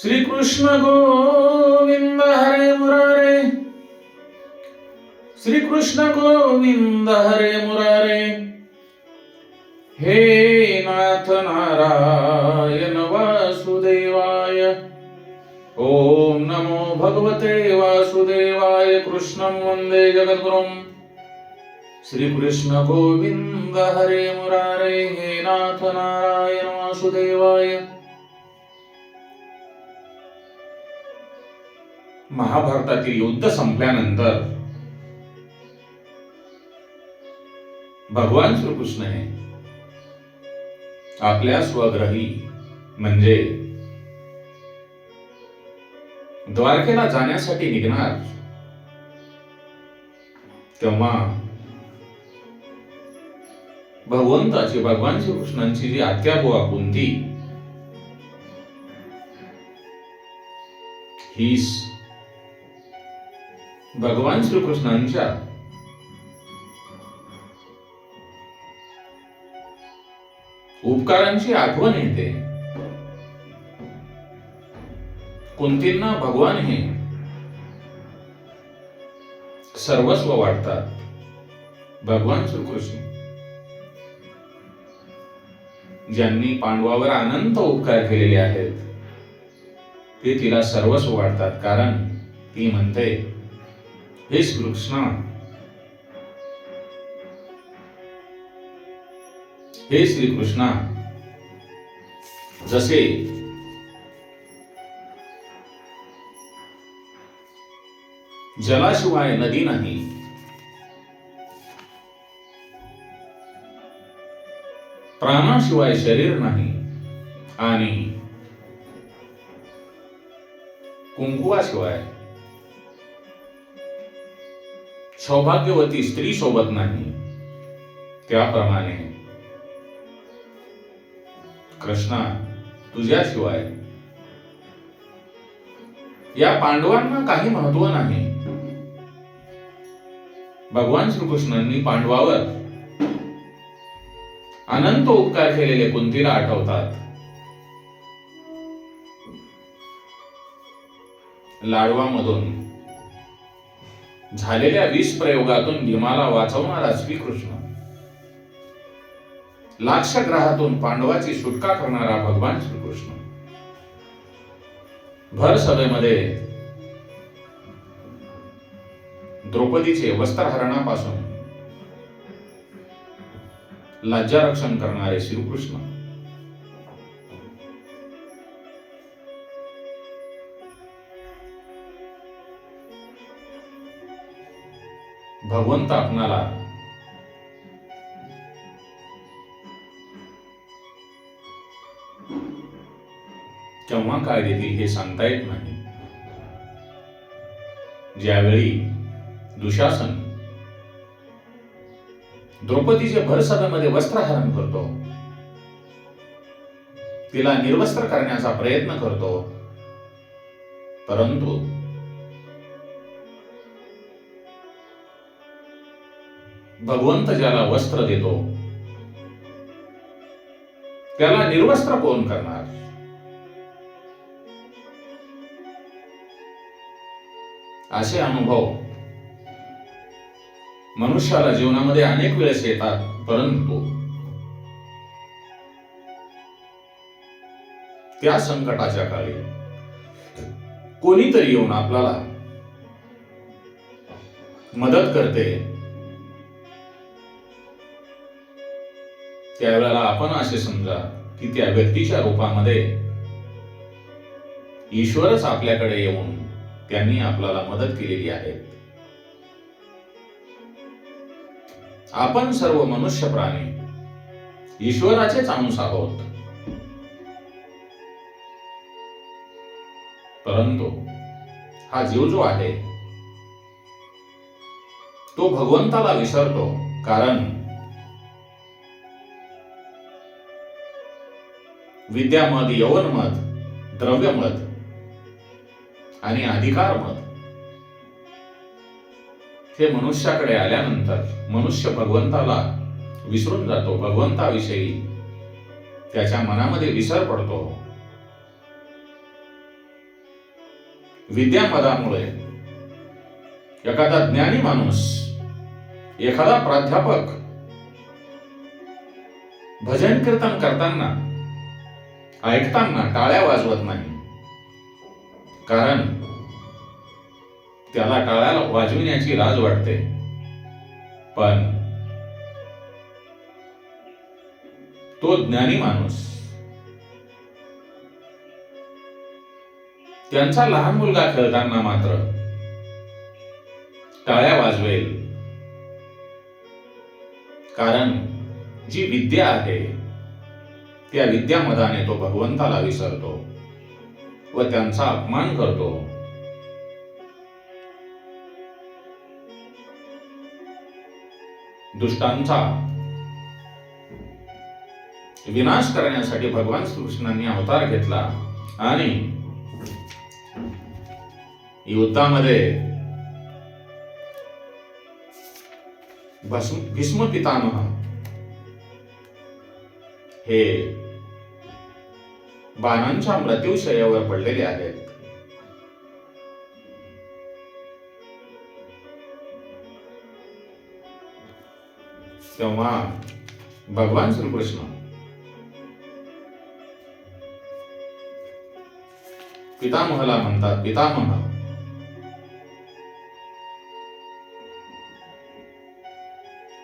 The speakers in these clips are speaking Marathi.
ಶ್ರೀಕೃಷ್ಣ ಗೋವಿಂದ ಹರೇ ಮುರಾರೇ. ಶ್ರೀಕೃಷ್ಣ ಗೋವಿಂದ ಹರೇ ಮುರಾರೇ. ಹೇ ನಾಥ ನಾರಾಯಣ ವಾಸುದೇವಾಯ. ಓಂ ನಮೋ ಭಗವತೆ ವಾಸುದೇವಾಯ. ಕೃಷ್ಣಂ ವಂದೇ ಜಗದ್ಗುರುಂ. ಶ್ರೀಕೃಷ್ಣ ಗೋವಿಂದ ಹರೇ ಮುರಾರೇ. ಹೇ ನಾಥ ನಾರಾಯಣ ವಾಸುದೇವಾಯ. महाभारतातील युद्ध संपल्यानंतर भगवान श्रीकृष्ण हे आपल्या स्वग्रही म्हणजे द्वारकेला जाण्यासाठी निघणार तेव्हा भगवंताची भगवान श्रीकृष्णांची जी आत्याबुवा कोणती ही भगवान श्रीकृष्णांच्या उपकारांची आठवण येते. कुंतींना भगवान हे सर्वस्व वाटतात. भगवान श्रीकृष्ण. ज्यांनी पांडवावर अनंत उपकार केलेले आहेत ते तिला सर्वस्व वाटतात कारण ती म्हणते हे श्रीकृष्णा हे श्रीकृष्णा। जसे। जलाशिवाय नदी नाही। प्राणाशिवाय शरीर नाही। आणि कुंकुवाशिवाय सौभाग्यवती स्त्री सोबत नाही. त्याप्रमाणे कृष्णा तुझ्याशिवाय या पांडवांना काही महत्त्व नाही. भगवान श्रीकृष्णांनी पांडवावर अनंत उपकार केलेले कुंतीला आठवतात. लाडवामधून झालेल्या विष प्रयोगातून भीमाला वाचवणारा श्रीकृष्ण. लाक्षग्रहातून पांडवाची सुटका करणारा भगवान श्रीकृष्ण. भर सभेमध्ये द्रौपदीचे वस्त्रहरणापासून लज्जारक्षण करणारे श्रीकृष्ण. भगवंत आपणाला केव्हा काय देतील हे सांगता येत नाही. ज्यावेळी दुशासन द्रौपदीचे भरसभेमध्ये वस्त्रहरण करतो तिला निर्वस्त्र करण्याचा प्रयत्न करतो परंतु भगवंत ज्याला वस्त्र देतो त्याला निर्वस्त्र कोण करणार? असे अनुभव मनुष्याला जीवनामध्ये अनेक वेळेस येतात परंतु त्या संकटाच्या काळी कोणीतरी येऊन आपल्याला मदत करते. त्यावेळेला आपण असे समजा की त्या व्यक्तीच्या रूपामध्ये ईश्वरच आपल्याकडे येऊन त्यांनी आपल्याला मदत केलेली आहे. आपण सर्व मनुष्य प्राणी ईश्वराचेच अंश आहोत. परंतु हा जीव जो आहे तो भगवंताला विसरतो कारण विद्यामत यवनमत द्रव्यमत आणि अधिकार मत हे मनुष्याकडे आल्यानंतर मनुष्य भगवंताला विसरून जातो भगवंताविषयी त्याच्या मनामध्ये विसर पडतो. विद्यामदामुळे एखादा ज्ञानी माणूस एखादा प्राध्यापक भजन कीर्तन करताना ऐकताना टाळ्या वाजवत नाही. कारण त्याला टाळ्याला वाजविण्याची लाज वाटते. पण तो ज्ञानी माणूस त्यांचा लहान मुलगा खेळताना मात्र टाळ्या वाजवेल. कारण जी विद्या आहे त्या विद्यामदाने तो भगवंताला विसरतो व त्यांचा अपमान करतो. दुष्टांचा विनाश करण्यासाठी भगवान श्रीकृष्णांनी अवतार घेतला आणि युद्धामध्ये भीष्म पितामह हे बाणांच्या मृत्यूशयावर पडलेले आहेत. तेव्हा भगवान श्रीकृष्ण पितामहाला म्हणतात पितामह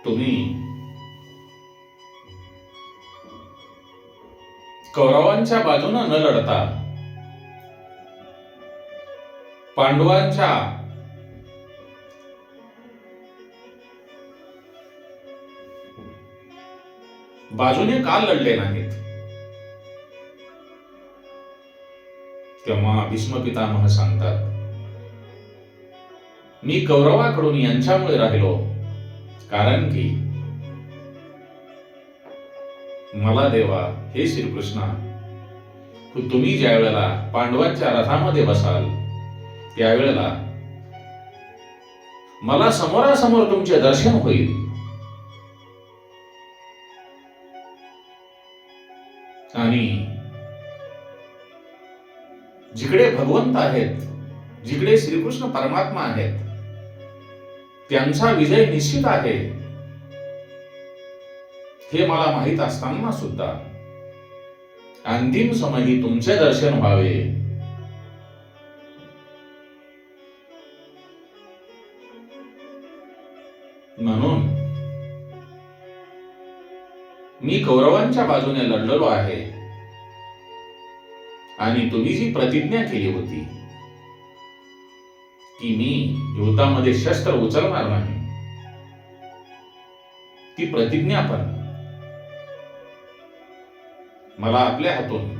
तुम्ही कौरवांच्या बाजूनं न लढता पांडवांच्या बाजूने का लढले नाहीत. तेव्हा भीष्म पितामह सांगतात मी कौरवाकडून यांच्यामुळे राहिलो कारण की मला देवा हे श्रीकृष्णा. तुम्ही ज्या वेळेला पांडवांच्या रथामध्ये बसाल त्यावेळेला मला समोरासमोर तुमचे दर्शन होईल. आणि जिकडे भगवंत आहेत जिकडे श्रीकृष्ण परमात्मा आहेत त्यांचा विजय निश्चित आहे. हे मला माहीत असताना सुद्धा अंतिम समयी तुमचे दर्शन व्हावे. म्हणून मी कौरवांच्या बाजूने लढलेलो आहे. आणि तुम्ही जी प्रतिज्ञा केली होती की मी युद्धामध्ये शस्त्र उचलणार नाही ती प्रतिज्ञा पण मला आपल्या हातून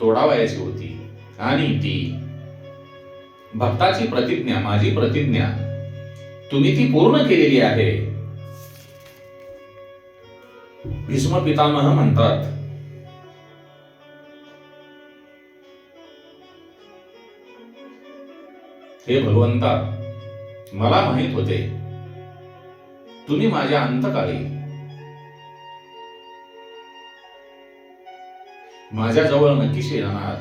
तोडावयाची होती. आणि ती भक्ताची प्रतिज्ञा माझी प्रतिज्ञा तुम्ही ती पूर्ण केलेली आहे. भीष्म पितामह म्हणतात हे भगवंता मला माहीत होते तुम्ही माझ्या अंतकाळी माझ्याजवळ नक्कीच येणार.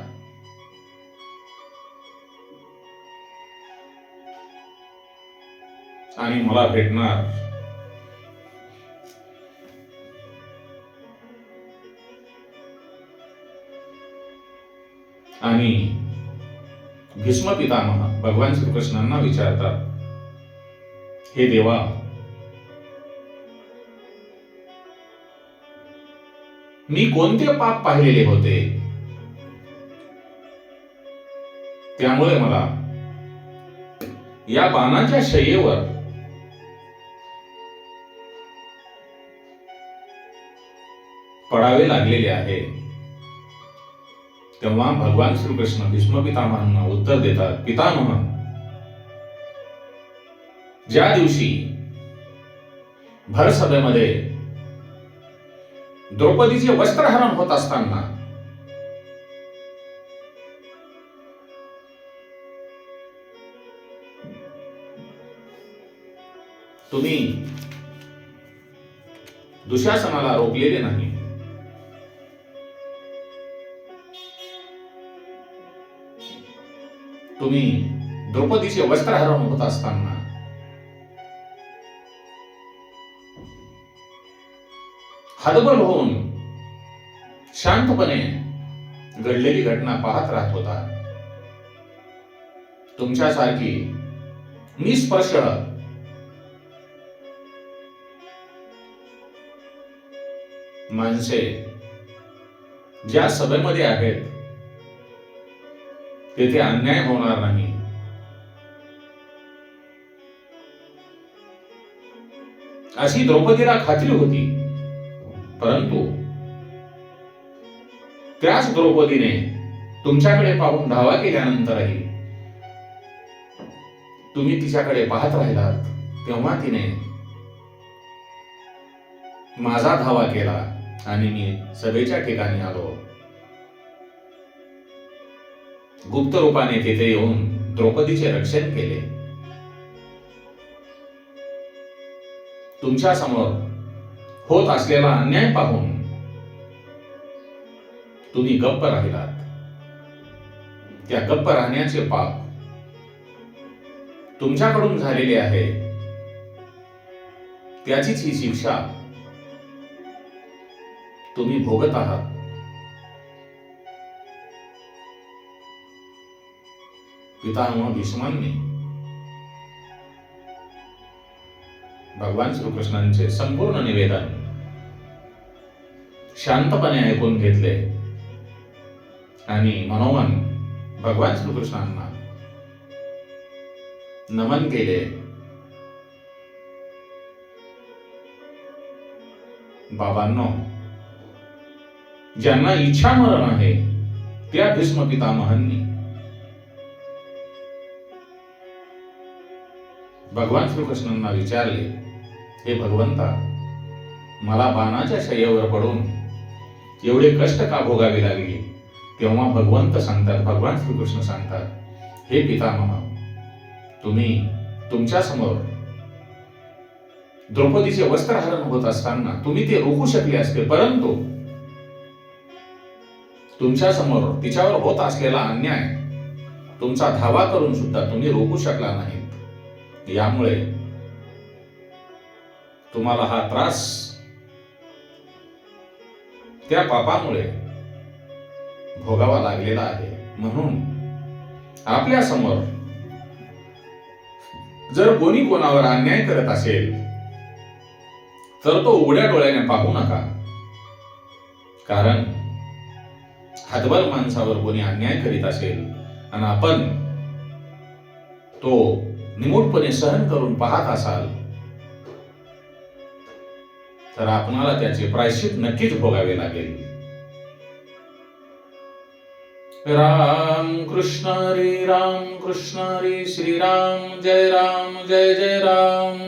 आणि मला भेटणार. आणि भीष्म पितामह भगवान श्रीकृष्णांना विचारतात हे देवा मी कोणते पाप पाहिलेले होते? त्यामुळे मला या बाणाच्या शय्येवर पडावे लागलेले आहे. तेव्हा भगवान श्रीकृष्ण भीष्म पितामहांना उत्तर देतात पितामह ज्या दिवशी भर सभेमध्ये द्रौपदीचे वस्त्रहरण होत असताना. तुम्ही दुशासनाला रोखलेले नाही. तुम्ही द्रौपदीचे वस्त्रहरण होत असताना. हतबल होऊन शांतपणे घडलेली घटना पाहत राहत होता. तुमच्यासारखी निस्पर्श माणसे ज्या सभेमध्ये आहेत तेथे अन्याय होणार नाही. अशी द्रौपदीला खात्री होती. परंतु त्याच द्रौपदीने तुमच्याकडे पाहून धावा केल्यानंतरही तुम्ही तिच्याकडे पाहत राहिलात तेव्हा तिने माझा धावा केला आणि मी सभेच्या ठिकाणी आलो. गुप्त रूपाने तिथे येऊन द्रौपदीचे रक्षण केले. तुमच्यासमोर होत असलेला अन्याय पाहून तुम्ही गप्प राहिलात. त्या गप्प राहण्याचे पाप तुमच्याकडून झालेले आहे. त्याचीच ही शिक्षा तुम्ही भोगत आहात. पितामह भीष्मांनी भगवान श्रीकृष्णांचे संपूर्ण निवेदन शांतपणे ऐकून घेतले. आणि मनोमन भगवान श्रीकृष्णांना नमन केले. बाबांनो ज्यांना इच्छा मरण आहे त्या भीष्म पितामहांनी भगवान श्रीकृष्णांना विचारले हे भगवंता मला बाणाच्या शय्येवर पडून एवढे कष्ट का भोगावे लागले? तेव्हा भगवंत सांगतात भगवान श्रीकृष्ण सांगतात हे पितामह तुम्ही तुमच्यासमोर द्रौपदीचे वस्त्रहरण होत असताना तुम्ही ते रोखू शकले असते परंतु तुमच्यासमोर तिच्यावर होत असलेला अन्याय तुमचा धावा करून सुद्धा तुम्ही रोखू शकला नाही. यामुळे तुम्हाला हा त्रास त्या पापामुळे भोगावा लागलेला आहे. म्हणून आपल्यासमोर जर कोणी कोणावर अन्याय करत असेल तर तो उघड्या डोळ्याने पाहू नका. कारण हातबल माणसावर कोणी अन्याय करीत असेल आणि आपण तो निमूटपणे सहन करून पाहत असाल तर आपणाला त्याचे प्रायश्चित नक्कीच भोगावे लागेल. राम कृष्ण हरी राम कृष्ण हरी श्रीराम जय राम जय जय राम.